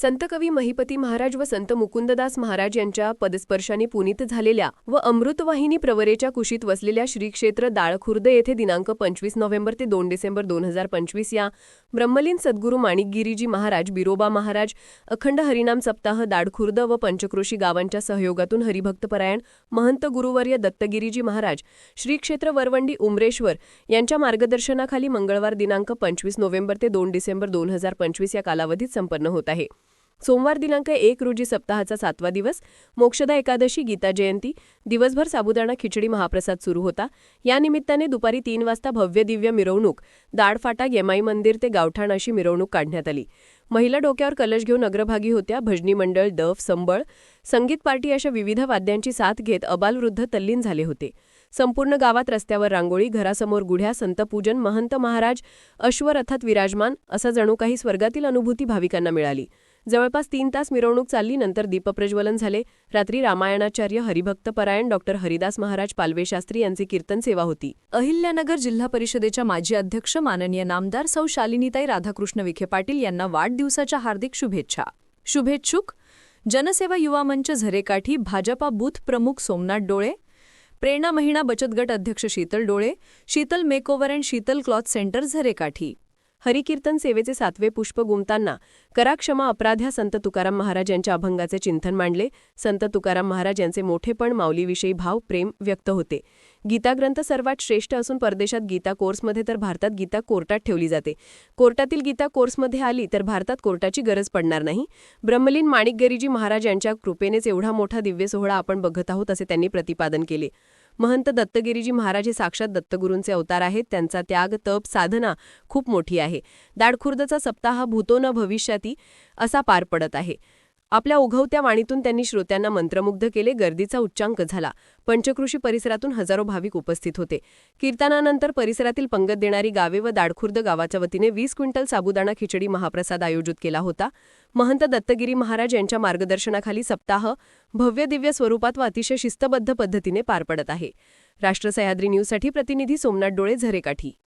संत कवी महिपती महाराज व संत मुकुंददास महाराज यांच्या पदस्पर्शाने पुनीत झालेल्या व अमृतवाहिनी प्रवरेच्या कुशीत वसलेल्या श्री क्षेत्र दाळखुर्द येथे दिनांक पंचवीस नोव्हेंबर ते दोन डिसेंबर दोन हजार पंचवीस या ब्रह्मलीन सद्गुरू माणिकगिरीजी महाराज बिरोबा महाराज अखंड हरिनाम सप्ताह दाडखुर्द व पंचक्रोशी गावांच्या सहयोगातून हरिभक्तपरायण महंत गुरुवर्य दत्तगिरीजी महाराज श्री क्षेत्र वरवंडी उमरेश्वर यांच्या मार्गदर्शनाखाली मंगळवार दिनांक पंचवीस नोव्हेंबर ते दोन डिसेंबर दोन हजार पंचवीस या कालावधीत संपन्न होत आहे. सोमवार दिनांक एक रोजी सप्ताहाचा सातवा दिवस मोक्षदा एकादशी गीता जयंती दिवसभर साबुदाणा खिचडी महाप्रसाद सुरू होता. या निमित्ताने दुपारी तीन वाजता भव्य दिव्य मिरवणूक दाडफाटा यमाई मंदिर ते गावठाण अशी मिरवणूक काढण्यात आली. महिला डोक्यावर कलश घेऊन अग्रभागी होत्या भजनी मंडळ दफ संबळ. संगीत पार्टी अशा विविध वाद्यांची साथ घेत अबालवृद्ध तल्लीन झाले होते. संपूर्ण गावात रस्त्यावर रांगोळी घरासमोर गुढ्या संतपूजन महंत महाराज अश्वरथात विराजमान असा जणू काही स्वर्गातील अनुभूती भाविकांना मिळाली. जवळपास तीन तास मिरवणूक चालली नंतर दीपप्रज्वलन झाले. रात्री रामायणाचार्य हरिभक्त परायण डॉक्टर हरिदास महाराज पालवे शास्त्री यांची कीर्तन सेवा होती. अहिल्यानगर जिल्हा परिषदेच्या माजी अध्यक्ष माननीय नामदार सौ शालिनीताई राधाकृष्ण विखे पाटील यांना वाढदिवसाच्या हार्दिक शुभेच्छा. शुभेच्छुक जनसेवा युवा मंच झरेकाठी भाजपा बूथ प्रमुख सोमनाथ डोळे प्रेरणा महिना बचत गट अध्यक्ष Sheetal Dole Sheetal makeover and Sheetal cloth centre Zarekathi. हरिकीर्तन सेवेचे सातवे पुष्प गुमताना कराक्षमा अपराध्या संत तुकाराम महाराज यांच्या अभंगाचे चिंतन मांडले. संत तुकाराम महाराज यांचे मोठेपण माऊलीविषयी भाव प्रेम व्यक्त होते. गीताग्रंथ सर्वात श्रेष्ठ असून परदेशात गीता कोर्समध्ये तर भारतात गीता कोर्टात ठेवली जाते. कोर्टातील गीता कोर्समध्ये आली तर भारतात कोर्टाची गरज पडणार नाही. ब्रह्मलीन माणिकगरीजी महाराज यांच्या कृपेनेच एवढा मोठा दिव्य सोहळा आपण बघत आहोत असे त्यांनी प्रतिपादन केले. महंत दत्तगिरीजी महाराज हे साक्षात दत्तगुरूंचे अवतार आहेत. त्यांचा त्याग तप साधना खूप मोठी आहे. दाडखुर्दचा सप्ताह भूतो न भविष्याती असा पार पडत आहे. आपल्या उघवत्या वाणीतून त्यांनी श्रोत्यांना मंत्रमुग्ध केले गर्दीचा उच्चांक झाला. पंचकृषी परिसरातून हजारो भाविक उपस्थित होते. कीर्तनानंतर परिसरातील पंगत देणारी गावे व दाडखुर्द गावाच्या वतीने वीस क्विंटल साबुदाणा खिचडी महाप्रसाद आयोजित केला होता. महंत दत्तगिरी महाराज यांच्या मार्गदर्शनाखाली सप्ताह भव्य दिव्य स्वरूपात व अतिशय शिस्तबद्ध पद्धतीने पार पडत आहे. राष्ट्र सह्याद्री न्यूजसाठी प्रतिनिधी सोमनाथ डोळे झरेकाठी.